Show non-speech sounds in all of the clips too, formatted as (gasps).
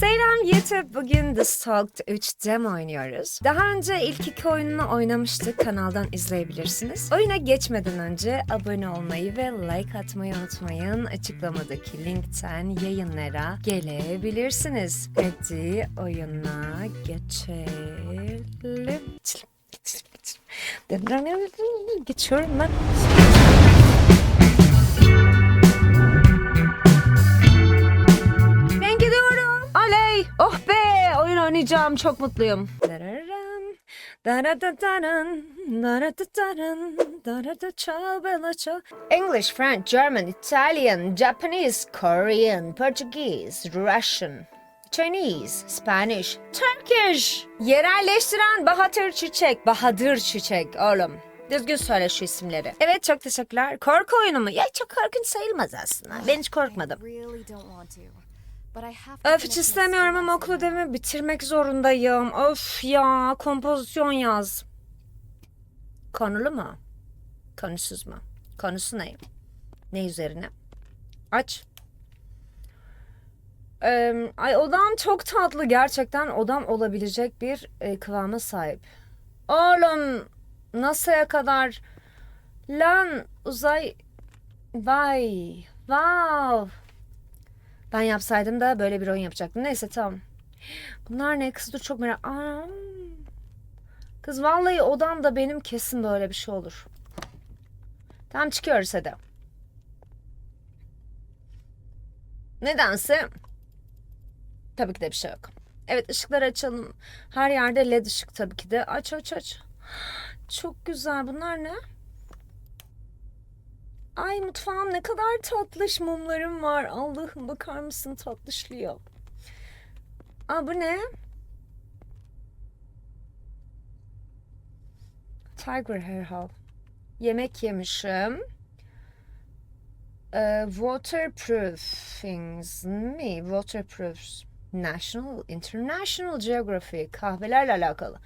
Selam YouTube. Bugün The Stalked 3 demo oynuyoruz. Daha önce ilk iki oyununu oynamıştık. Kanaldan izleyebilirsiniz. Oyuna geçmeden önce abone olmayı ve like atmayı unutmayın. Açıklamadaki linkten yayınlara gelebilirsiniz. Hadi oyuna geçelim. Geçiyorum ben. Oynayacağım. Çok mutluyum. English, French, German, Italian, Japanese, Korean, Portuguese, Russian. Chinese, Spanish, Turkish. Yerelleştiren Bahadır Çiçek. Bahadır Çiçek oğlum. Düzgün söyle şu isimleri. Evet çok teşekkürler. Korku oyunu mu? Ya çok korkunç sayılmaz aslında. Ben hiç korkmadım. Öf hiç istemiyorum ama okul ödevimi bitirmek zorundayım. Of ya kompozisyon yaz. Konulu mu? Konusuz mu? Konusu ne? Ne üzerine? Aç. Ee, ay odam çok tatlı gerçekten odam olabilecek bir e, kıvama sahip. Oğlum NASA'ya kadar lan uzay vay wow ben yapsaydım da böyle bir oyun yapacaktım. Neyse tamam. Bunlar ne? Kız dur çok merak... Anam. Kız vallahi odamda benim kesin böyle bir şey olur. Tamam çıkıyoruz hadi. Nedense tabii ki de bir şey yok. Evet ışıkları açalım. Her yerde led ışık tabii ki de. Aç aç aç. Çok güzel. Bunlar ne? Ay mutfağım ne kadar tatlış mumlarım var. Allah'ım bakar mısın tatlışlıyor. Aa bu ne? Tiger Hair Hall. Yemek yemişim. Ee, waterproofings mi? Waterproofs. National, International Geography. Kahvelerle alakalı.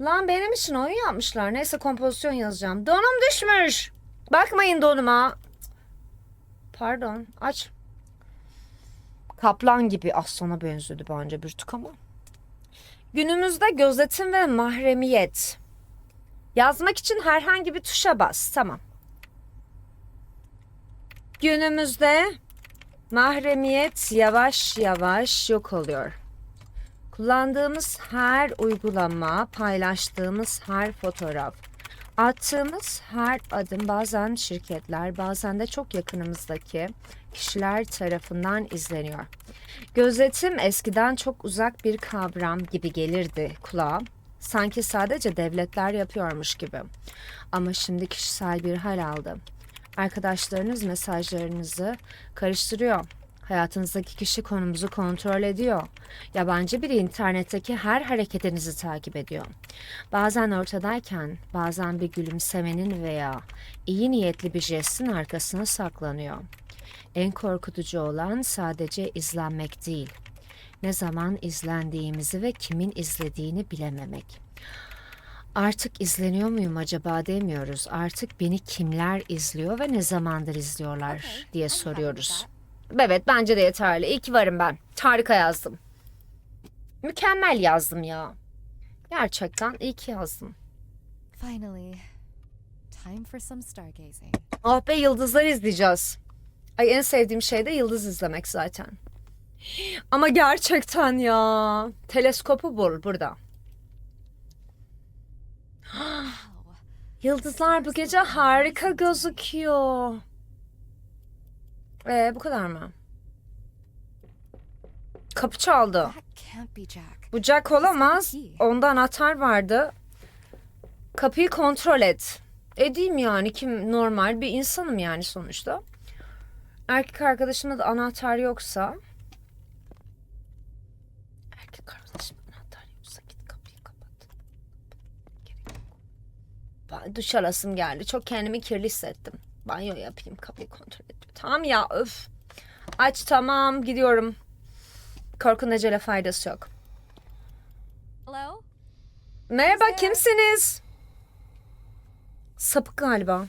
Lan benim için oyun yapmışlar. Neyse kompozisyon yazacağım. Donum düşmüş. Bakmayın donuma. Pardon. Aç. Kaplan gibi aslana benziyordu bence bir tık ama. Günümüzde gözetim ve mahremiyet. Yazmak için herhangi bir tuşa bas. Tamam. Günümüzde mahremiyet yavaş yavaş yok oluyor. Kullandığımız her uygulama, paylaştığımız her fotoğraf, attığımız her adım bazen şirketler, bazen de çok yakınımızdaki kişiler tarafından izleniyor. Gözetim eskiden çok uzak bir kavram gibi gelirdi kulağa. Sanki sadece devletler yapıyormuş gibi. Ama şimdi kişisel bir hal aldı. Arkadaşlarınız mesajlarınızı karıştırıyor. Hayatınızdaki kişi konumuzu kontrol ediyor. Yabancı biri internetteki her hareketinizi takip ediyor. Bazen ortadayken, bazen bir gülümsemenin veya iyi niyetli bir jestin arkasına saklanıyor. En korkutucu olan sadece izlenmek değil. Ne zaman izlendiğimizi ve kimin izlediğini bilememek. Artık izleniyor muyum acaba demiyoruz. Artık beni kimler izliyor ve ne zamandır izliyorlar diye soruyoruz. Evet bence de yeterli. İyi ki varım ben. Harika yazdım. Mükemmel yazdım ya. Gerçekten iyi ki yazdım. Finally, time for some stargazing. Oh be yıldızlar izleyeceğiz. Ay en sevdiğim şey de yıldız izlemek zaten. Ama gerçekten ya. Teleskopu bul burada. (gasps) Yıldızlar bu gece harika gözüküyor. Ee, bu kadar mı? Kapı çaldı. Bu Jack olamaz. Onda anahtar vardı. Kapıyı kontrol et. Edeyim yani kim normal bir insanım yani sonuçta. Erkek arkadaşımda da anahtar yoksa erkek arkadaşım anahtar yoksa git kapıyı kapat. Gerek yok. Ben duş alasım geldi. Çok kendimi kirli hissettim. Banyo yapayım kapıyı kontrol et. Tamam ya öf. Aç tamam gidiyorum. Korkun ecele faydası yok. Hello? Merhaba kimsiniz? Sapık galiba.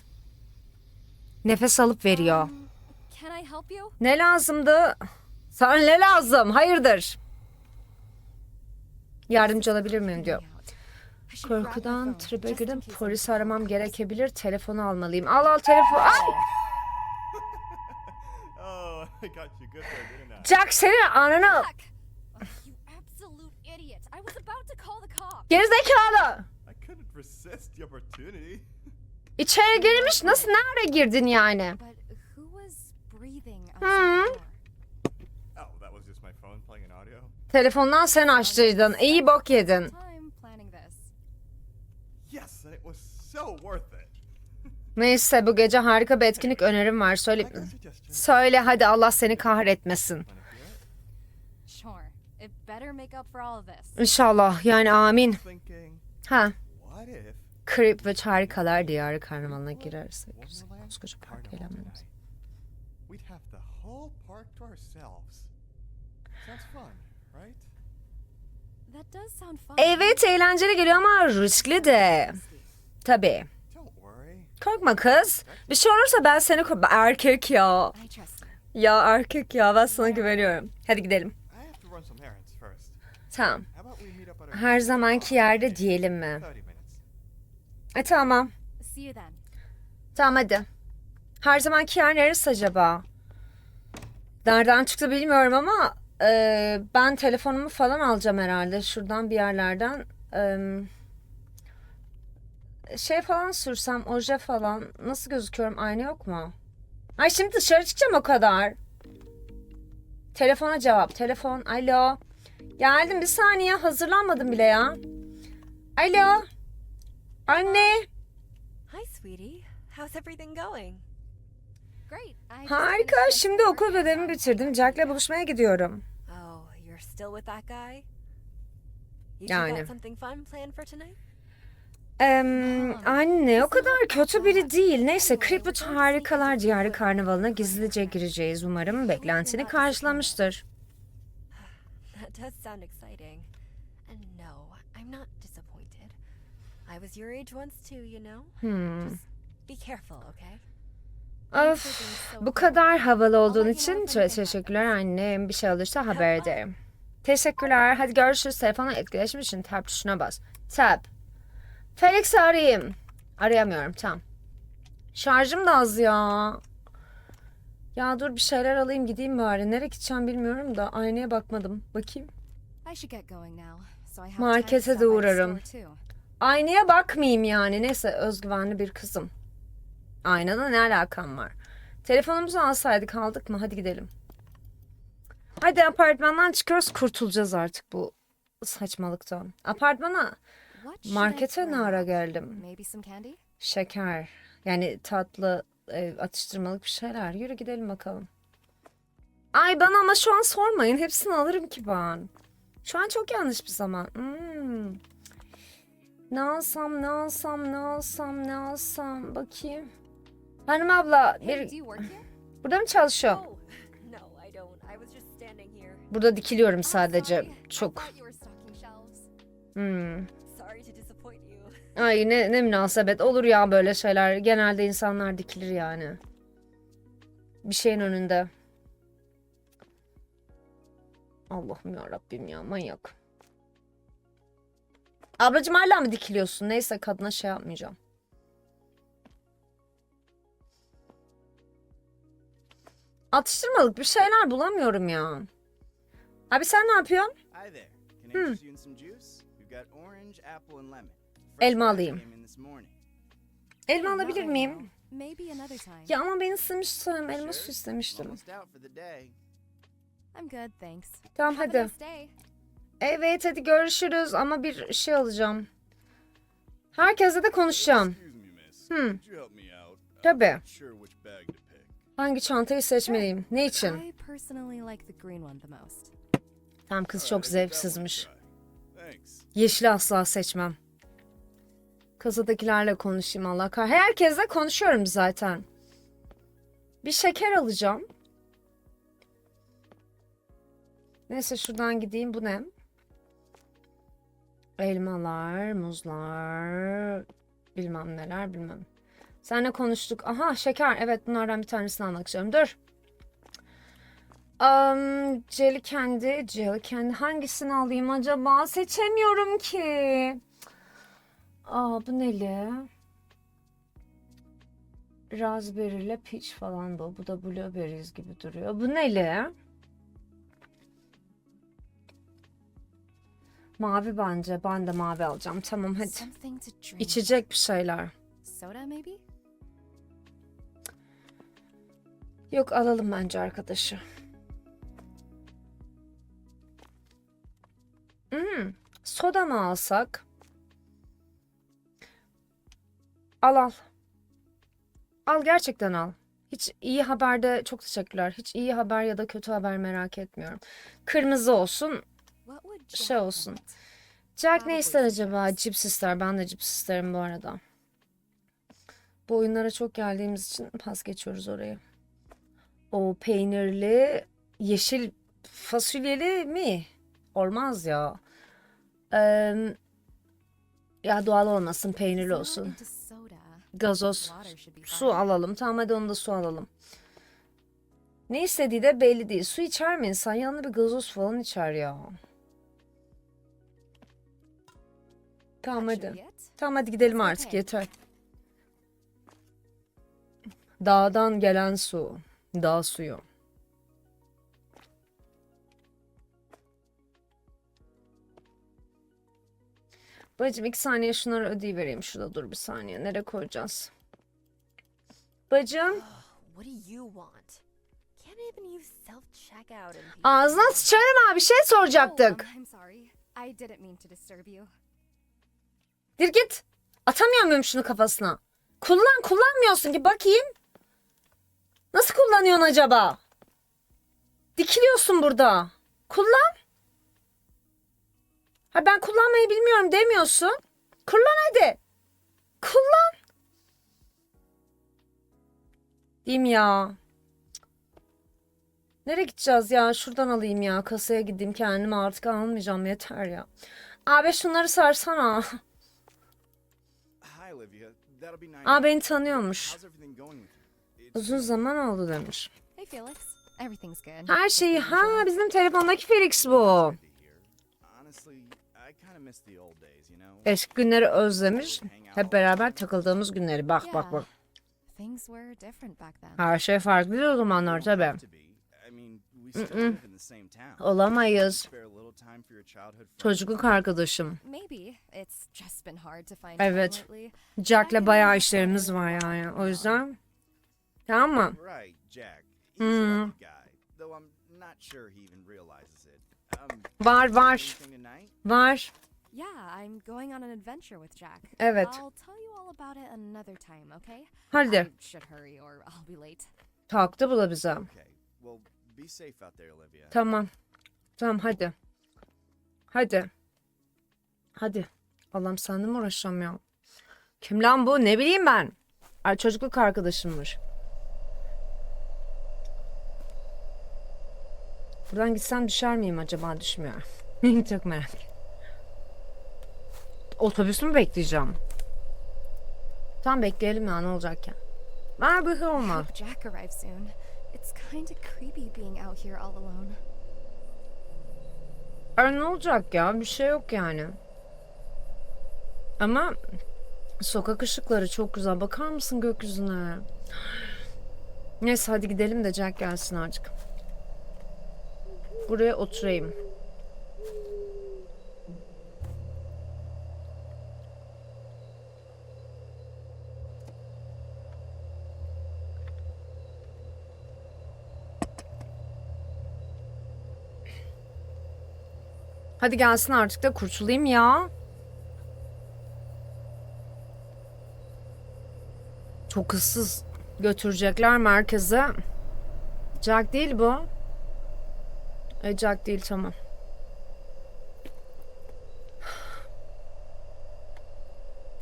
Nefes alıp veriyor. Can I help you? Ne lazımdı? Sana ne lazım? Hayırdır? Yardımcı olabilir miyim diyor. Korkudan tribe girdim. Polis aramam gerekebilir. Telefonu almalıyım. Al al telefon. Ay! oh, (laughs) I got you good there, didn't I? Jack senin ananı. Oh, you absolute idiot. I was about to call the cops. Gerizekalı. I couldn't resist the opportunity. (laughs) İçeri girmiş. Nasıl nerede girdin yani? Hmm. outside the door? Oh, that was just my phone playing an audio? Telefondan sen açtıydın. İyi bok yedin. Time planning this. Yes, and it was so worth it. Neyse bu gece harika bir etkinlik önerim var. Söyle. Söyle hadi Allah seni kahretmesin. İnşallah yani amin. Ha. Creep ve harikalar diyarı karnavalına girersek. Wonderland Koskoca park fun. Evet eğlenceli geliyor ama riskli de. Tabii. Korkma kız. Bir şey olursa ben seni erkek ya. Ya erkek ya ben sana güveniyorum. Hadi gidelim. Tamam. Her zamanki yerde diyelim mi? 30 minutes. E tamam. Tamam hadi. Her zamanki yer neresi acaba? Nereden çıktı bilmiyorum ama e, ben telefonumu falan alacağım herhalde şuradan bir yerlerden. E, şey falan sürsem, oje falan. Nasıl gözüküyorum? Ayna yok mu? Ay şimdi dışarı çıkacağım o kadar. Telefona cevap. Telefon. Alo. Geldim bir saniye. Hazırlanmadım bile ya. Alo. Anne. Hi, sweetie. How's everything going? Great. Harika. Şimdi okul ödevimi bitirdim. Jack'le buluşmaya gidiyorum. Oh, you're still with that guy? You Yani. got something fun planned for tonight? Em, anne o kadar kötü biri değil. Neyse Creepwood Harikalar Diyarı Karnavalı'na gizlice gireceğiz. Umarım beklentini karşılamıştır. That does sound exciting. And no, I'm not disappointed. I was your age once too, you know? Hmm. Just be careful, okay? Of, bu kadar havalı olduğun için te- teşekkürler annem. Bir şey olursa haber ederim. Teşekkürler. Hadi görüşürüz. Telefonla etkileşim için tab tuşuna bas. Tab. Felix'i arayayım. Arayamıyorum. Tamam. Şarjım da az ya. Ya dur bir şeyler alayım gideyim bari. Nereye gideceğim bilmiyorum da aynaya bakmadım. Bakayım. Markete de uğrarım. Aynaya bakmayayım yani. Neyse özgüvenli bir kızım. Aynada ne alakam var? Telefonumuzu alsaydık aldık mı? Hadi gidelim. Hadi apartmandan çıkıyoruz kurtulacağız artık bu saçmalıktan. Apartmana markete ne ara geldim? Şeker yani tatlı e, atıştırmalık bir şeyler. Yürü gidelim bakalım. Ay bana ama şu an sormayın. Hepsini alırım ki ben. Şu an çok yanlış bir zaman. Hmm. Ne alsam, ne alsam, ne alsam, ne alsam. Bakayım. Hanım abla, bir burada mı çalışıyor? Oh. Burada dikiliyorum sadece. Çok. Hmm. Ay ne, ne münasebet. Olur ya böyle şeyler. Genelde insanlar dikilir yani. Bir şeyin önünde. Allah'ım ya Rabbim ya manyak. Ablacığım hala mı dikiliyorsun? Neyse kadına şey yapmayacağım. Atıştırmalık bir şeyler bulamıyorum ya. Abi sen ne yapıyorsun? Hi there. Can I Hmm. interest you in some juice? We've got orange, apple, and lemon. Elma alayım. Elma alabilir miyim? Ya ama ben istemiştim. Elma su istemiştim. Tamam hadi. Evet hadi görüşürüz ama bir şey alacağım. Herkese de konuşacağım. Hmm. Tabii. Hangi çantayı seçmeliyim? Ne için? Tam kız çok zevksizmiş. Yeşili asla seçmem. Kasadakilerle konuşayım Allah kah. Herkesle konuşuyorum zaten. Bir şeker alacağım. Neyse şuradan gideyim. Bu ne? Elmalar, muzlar, bilmem neler bilmem. Seninle konuştuk. Aha şeker. Evet bunlardan bir tanesini almak istiyorum. Dur. Um, Jelly Candy, Jelly Candy hangisini alayım acaba? Seçemiyorum ki. Aa bu neli? Raspberry ile peach falan bu. Bu da blueberries gibi duruyor. Bu neli? Mavi bence. Ben de mavi alacağım. Tamam hadi. İçecek bir şeyler. Soda, maybe? Yok alalım bence arkadaşı. Hmm, soda mı alsak? Al al. Al gerçekten al. Hiç iyi haberde çok teşekkürler. Hiç iyi haber ya da kötü haber merak etmiyorum. Kırmızı olsun. Şey olsun. Jack ne ister acaba? Cips ister. Ben de cips isterim bu arada. Bu oyunlara çok geldiğimiz için pas geçiyoruz orayı. O peynirli, yeşil fasulyeli mi? Olmaz ya. Eee, ya doğal olmasın, peynirli olsun. Gazoz, su alalım. Tamam hadi onu da su alalım. Ne istediği de belli değil. Su içer mi insan? Yanına bir gazoz falan içer ya. Tamam hadi. Tamam hadi gidelim artık yeter. Dağdan gelen su. Dağ suyu. Bacım iki saniye şunları ödeyivereyim. Şurada dur bir saniye. Nereye koyacağız? Bacım. These Ağzına sıçarım abi. Bir şey soracaktık. Oh. Dir git. Atamıyor muyum şunu kafasına? Kullan kullanmıyorsun ki bakayım. Nasıl kullanıyorsun acaba? Dikiliyorsun burada. Kullan. Ha ben kullanmayı bilmiyorum demiyorsun. Kullan hadi. Kullan. Diyeyim ya. Nereye gideceğiz ya? Şuradan alayım ya. Kasaya gideyim kendime artık almayacağım yeter ya. Abi şunları sarsana. Aa beni tanıyormuş. Uzun zaman oldu demiş. Her şeyi ha bizim telefondaki Felix bu. Eski günleri özlemiş. Hep beraber takıldığımız günleri. Bak bak bak. Things were different back then. Her şey farklı o zamanlar Don't have tabii. to be. I mean, we still live in the same town. Olamayız. Çocukluk arkadaşım. Evet. Jack'le bayağı işlerimiz var yani. O yüzden. Tamam mı? Hmm. Var var. Var. Yeah, I'm going on an adventure with Jack. Evet. I'll tell you all about it another time, okay? Hadi. I should hurry or I'll be late. Taktı bu da bize. Okay. Well, be safe out there, Olivia. Tamam. Tamam hadi. Hadi. Hadi. Allah'ım seninle mi uğraşacağım ya? Kim lan bu? Ne bileyim ben. Ay çocukluk arkadaşımmış. Buradan gitsem düşer miyim acaba? Düşmüyor. (laughs) Çok merak. Otobüs mü bekleyeceğim? Tamam bekleyelim ya ne olacak ya. Olmaz. hope Jack arrives soon. It's kind of creepy being out here all alone. Ay ne olacak ya? Bir şey yok yani. Ama sokak ışıkları çok güzel. Bakar mısın gökyüzüne? Neyse hadi gidelim de Jack gelsin artık. Buraya oturayım. Hadi gelsin artık da kurtulayım ya. Çok ıssız götürecekler merkeze. Jack değil bu. E Jack değil tamam.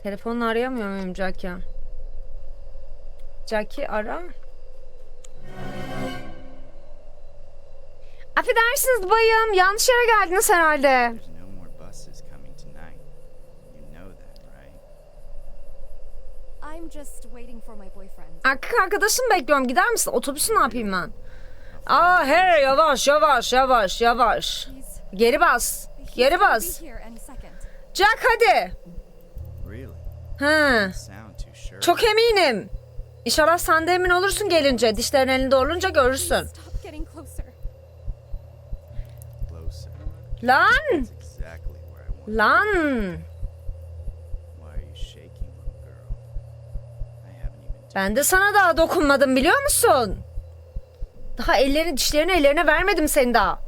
Telefonla arayamıyor muyum Jack ya? Jack'i ara. Affedersiniz bayım. Yanlış yere geldiniz herhalde. Erkek arkadaşım bekliyorum. Gider misin? Otobüsü ne yapayım ben? Aa hey yavaş yavaş yavaş yavaş. Geri bas. Geri bas. Jack hadi. Ha. Çok eminim. İnşallah sen de emin olursun gelince. Dişlerin elinde olunca görürsün. Lan. Lan. Ben de sana daha dokunmadım biliyor musun? Daha ellerini dişlerini ellerine vermedim senin daha.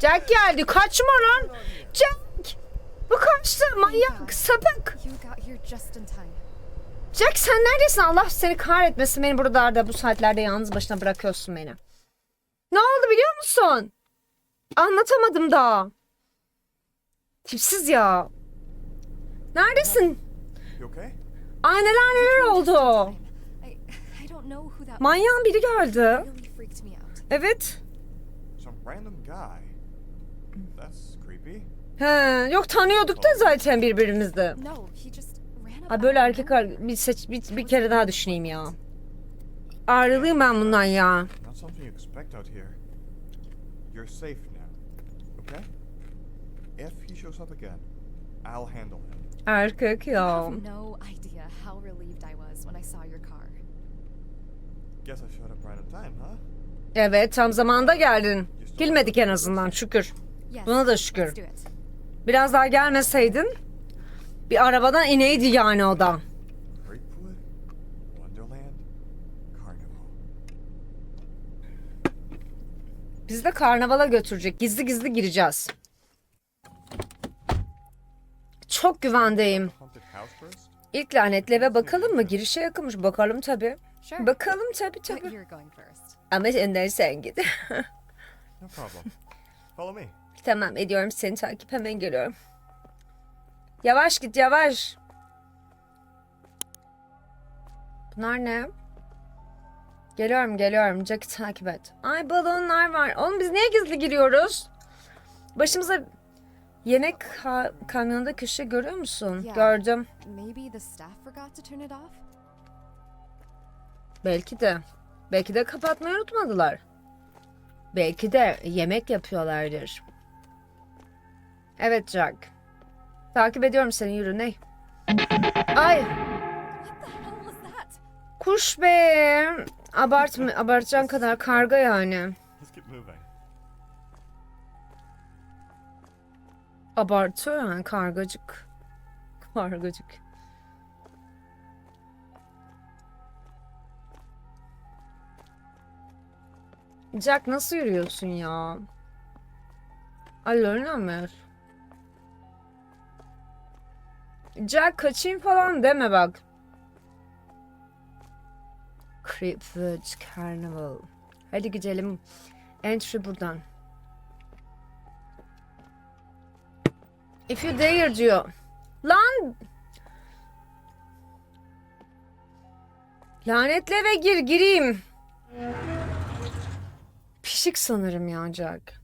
Jack geldi. Kaçma lan. Jack. Bu kaçtı. Manyak. Sapık. Jack sen neredesin? Allah seni kahretmesin. Beni buralarda bu saatlerde yalnız başına bırakıyorsun beni. Ne oldu biliyor musun? Anlatamadım daha. Tipsiz ya. Neredesin? You okay? Ay neler neler oldu. I, I don't know who that Manyağın biri geldi. Evet. He, yok tanıyorduk da zaten birbirimizi. Ha böyle erkek ar- bir seç bir, bir kere daha düşüneyim ya. Ayrılayım ben bundan ya. Erkek ya. Evet tam zamanda geldin. Bilmedik en azından şükür. Yes. Buna da şükür. Biraz daha gelmeseydin bir arabadan ineydi yani o da. Bizi de karnavala götürecek. Gizli gizli gireceğiz. Çok güvendeyim. İlk lanetli eve bakalım mı? Girişe yakınmış. Bakalım tabii. Sure. Bakalım tabii But tabii. you're going first. Ama önden sen git. (laughs) No problem. Follow me. tamam ediyorum seni takip hemen geliyorum. Yavaş git yavaş. Bunlar ne? Geliyorum geliyorum. Jack'i takip et. Ay balonlar var. Oğlum biz niye gizli giriyoruz? Başımıza yemek ka- kamyonunda köşe görüyor musun? Ya. Gördüm. Maybe the staff forgot to turn it off? Belki de. Belki de kapatmayı unutmadılar. Belki de yemek yapıyorlardır. Evet Jack. Takip ediyorum seni yürü ne? Ay kuş be. Abartma, abartacağın kadar karga yani. Abartıyor yani kargacık. Kargacık. Jack nasıl yürüyorsun ya? Alona mı? Jack kaçayım falan deme bak. Creepwood Carnival. Hadi gidelim. Entry buradan. If you dare diyor. Lan! Lanetle ve gir gireyim. Pişik sanırım ya Jack.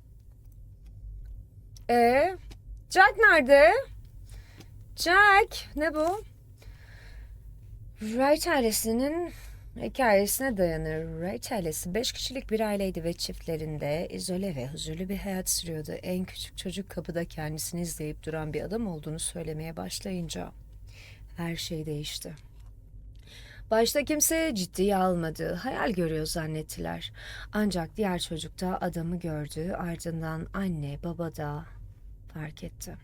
E Jack nerede? Jack ne bu? Wright ailesinin hikayesine dayanır. Wright ailesi 5 kişilik bir aileydi ve çiftlerinde izole ve huzurlu bir hayat sürüyordu. En küçük çocuk kapıda kendisini izleyip duran bir adam olduğunu söylemeye başlayınca her şey değişti. Başta kimse ciddiye almadı, hayal görüyor zannettiler. Ancak diğer çocuk da adamı gördü, ardından anne, baba da fark etti.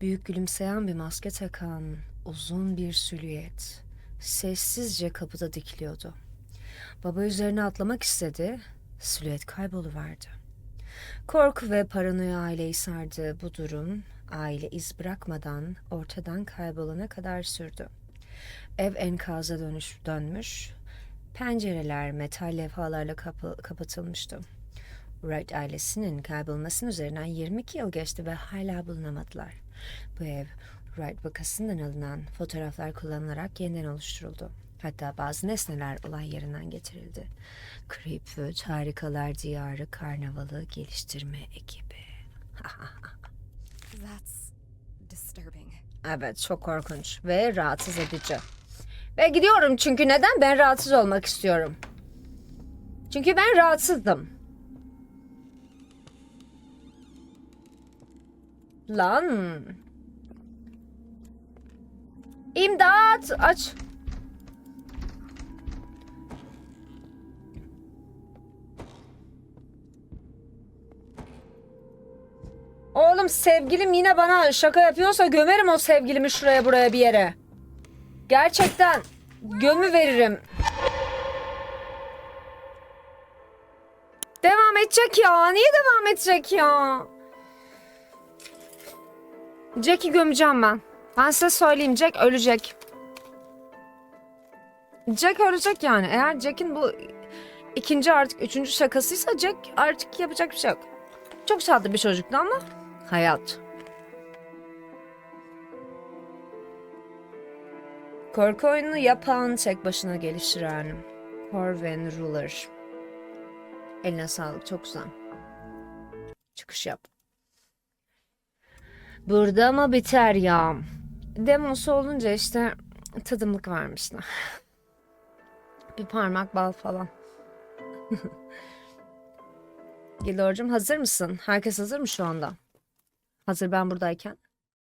Büyük gülümseyen bir maske takan uzun bir silüet sessizce kapıda dikiliyordu. Baba üzerine atlamak istedi, silüet kayboluverdi. Korku ve paranoya aileyi sardı. Bu durum aile iz bırakmadan ortadan kaybolana kadar sürdü. Ev enkaza dönüş, dönmüş, pencereler metal levhalarla kapı, kapatılmıştı. Wright ailesinin kaybolmasının üzerinden 22 yıl geçti ve hala bulunamadılar. Bu ev Wright vakasından alınan fotoğraflar kullanılarak yeniden oluşturuldu. Hatta bazı nesneler olay yerinden getirildi. Creepwood Harikalar Diyarı Karnavalı Geliştirme Ekibi. (laughs) That's disturbing. Evet çok korkunç ve rahatsız edici. Ve gidiyorum çünkü neden? Ben rahatsız olmak istiyorum. Çünkü ben rahatsızdım. Lan. İmdat! Aç. Sevgilim yine bana şaka yapıyorsa gömerim o sevgilimi şuraya buraya bir yere. Gerçekten gömü veririm. Devam edecek ya. Niye devam edecek ya? Jack'i gömeceğim ben. Ben size söyleyeyim Jack ölecek. Jack ölecek yani. Eğer Jack'in bu ikinci artık üçüncü şakasıysa Jack artık yapacak bir şey yok. Çok tatlı bir çocuktu ama hayat. Korku oyununu yapan tek başına gelişir yani. Corvin Ruler. Eline sağlık çok güzel. Çıkış yap. Burada mı biter ya? Demosu olunca işte tadımlık vermişler. (laughs) Bir parmak bal falan. (laughs) Gilor'cum hazır mısın? Herkes hazır mı şu anda? Hazır ben buradayken.